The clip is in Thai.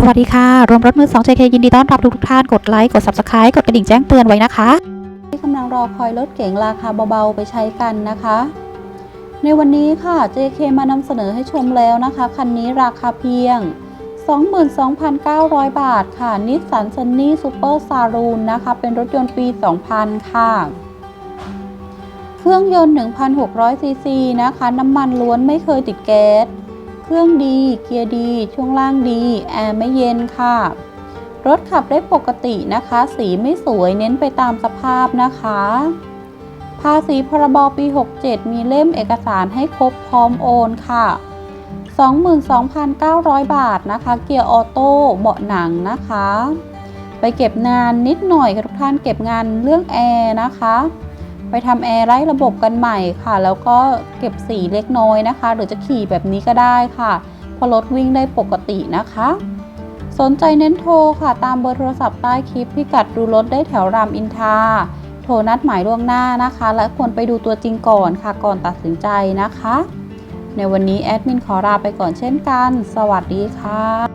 สวัสดีค่ะ รวมรถมือ2 JK ยินดีต้อนรับทุกท่าน กดไลค์ กด Subscribe กดกระดิ่งแจ้งเตือนไว้นะคะ ที่กำลังรอคอยรถเก๋งราคาเบาๆ ไปใช้กันนะคะ ในวันนี้ค่ะ JK มานำเสนอให้ชมแล้วนะคะ คันนี้ราคาเพียง 22,900 บาทค่ะ นิสสันซันนี่ซูเปอร์ซารูนนะคะ เป็นรถยนต์ปี 2000 ค่ะ เครื่องยนต์ 1,600ซีซีนะคะ น้ำมันล้วนไม่เคยติดแก๊ส เครื่องดี เกียร์ดี ช่วงล่างดี แอร์ไม่เย็นค่ะ รถขับได้ปกตินะคะ สีไม่สวยเน้นไปตามสภาพนะคะ ภาษีพรบปี 67 มีเล่มเอกสารให้ครบพร้อมโอนค่ะ 22,900 บาทนะคะ เกียร์ออโต้เบาะหนังนะคะ ไปเก็บงานนิดหน่อยค่ะทุกท่านเก็บงานเรื่องแอร์นะคะ ไปทำแอร์ไล่ระบบกันใหม่ค่ะ แล้วก็เก็บสีเล็กน้อยนะคะ หรือจะขี่แบบนี้ก็ได้ค่ะ พอรถวิ่งได้ปกตินะคะ สนใจเน้นโทรค่ะ ตามเบอร์โทรศัพท์ใต้คลิปพิกัดดูรถได้แถวรามอินทราโทรนัดหมายล่วงหน้านะคะ และควรไปดูตัวจริงก่อนค่ะก่อนตัดสินใจนะคะ ในวันนี้แอดมินขอลาไปก่อนเช่นกัน สวัสดีค่ะ